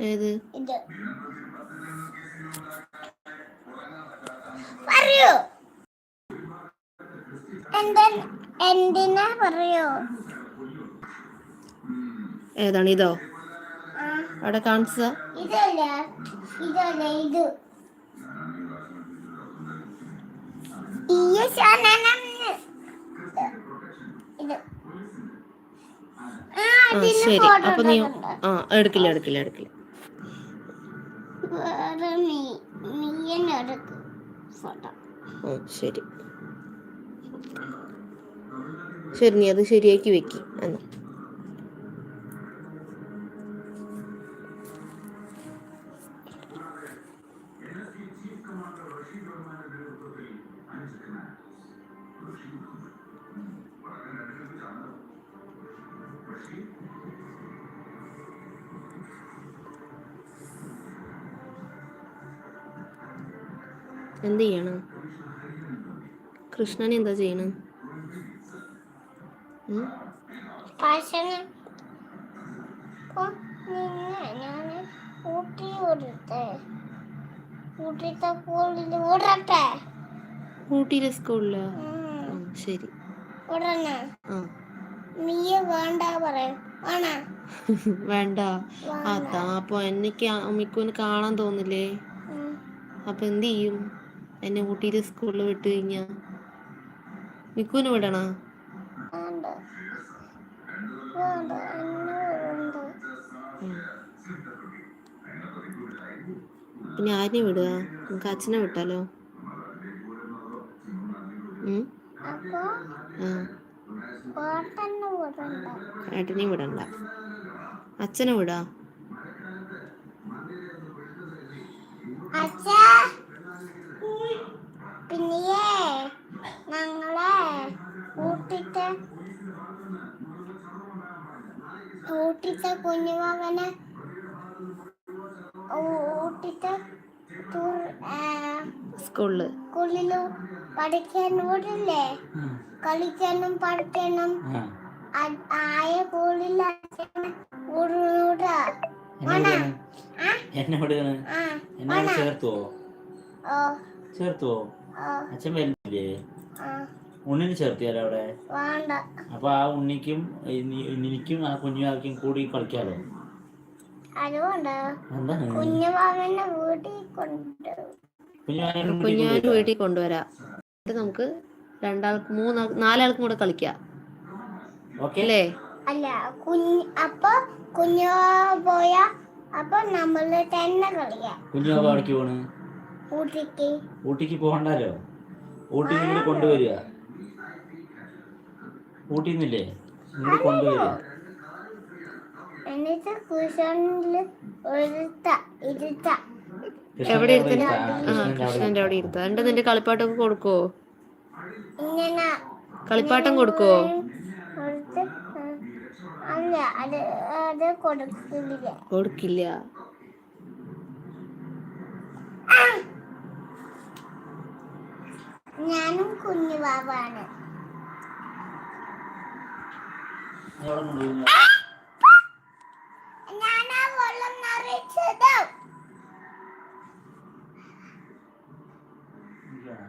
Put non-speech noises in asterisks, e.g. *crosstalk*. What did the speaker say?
ഏത്? പറയൂ. എന്താ? എന്തിനാ പറയൂ? ഏതാണ് ഇതോ? അവിടെ അതിന് ശരി. അപ്പൊ നീ ആ എടുക്കില്ല എടുക്കില്ല എടുക്കില്ല. ശരി നീ അത് ശരിയാക്കി വെക്കി എന്നാ. എന്ത് ചെയ്യണം? കൃഷ്ണൻ എന്താ ചെയ്യണം? ഊട്ടിയിലെ സ്കൂളിലോ? ശരി. വേണ്ട പറയും. വേണ? *laughs* വേണ്ട. അതാ അപ്പൊ എനിക്ക് അമ്മിക്കുവിന് കാണാൻ തോന്നില്ലേ? അപ്പൊ എന്ത് ചെയ്യും? എന്നെ ഊട്ടിയിലെ സ്കൂളിൽ വിട്ട് കഴിഞ്ഞാ? മിക്കുവിന് വിടണോ. പിന്നെ ആരിനെ വിടുക നമുക്ക് അച്ഛനെ വിട്ടാലോ? ഏട്ടനെയും വിടണ്ട. അച്ഛനെ വിടാ? അച്ഛാ! പിന്നെയേ ഞങ്ങളെ കൂട്ടിട്ട് ഊട്ടിത്തെ കുഞ്ഞുമകനെ ആ, സ്കൂളിൽ. സ്കൂളിൽ പഠിക്കാൻ വിടില്ലേ കളിക്കാനും പഠിക്കാനും ആയ സ്കൂളിൽ അച്ഛനെ വിടൂടാ എന്നെ എന്നെ വിടുകയാണ് ആ ചേർത്തുവോ? ചേർത്തുവോ? അച്ഛൻ വരുന്നില്ലേ? ആ. ഉണ്ണിനെ ചേർത്തിയാലോ അവിടെ? വേണ്ട. അപ്പൊ ആ ഉണ്ണിക്കും എനിക്കും ആ കുഞ്ഞുമാക്കും കൂടി കളിക്കാലോ? കുഞ്ഞു കുഞ്ഞുമാവനെ വീട്ടിൽ കൊണ്ടുവരാം. എന്നിട്ട് നമുക്ക് രണ്ടാൾക്ക് മൂന്നാൾ നാലാൾക്കും കൂടെ കളിക്കാം. ഓക്കെ. അല്ലേ? അല്ല കുഞ്ഞ് അപ്പൊ കുഞ്ഞു പോയ അപ്പൊ നമ്മൾ തന്നെ കളിക്കാം കുഞ്ഞു പോണ്? ഊട്ടിക്ക്. പോകണ്ടല്ലോ ഊട്ടി ഇങ്ങോട്ട് കൊണ്ടുവരിക. ഊട്ടിന്നില്ലേ ഇങ്ങോട്ട് കൊണ്ടുവരിക. എവിടെ കൃഷ്ണന്റെ അവിടെ ഇരുത്താം. നിന്റെ കളിപ്പാട്ടൊക്കെ കൊടുക്കോ ഇങ്ങനെ. കളിപ്പാട്ടം കൊടുക്കോ കൊടുത്ത് കുഞ്ഞുവാവാണ് ഞാനാ വെള്ളം നിറച്ചത്. Yeah.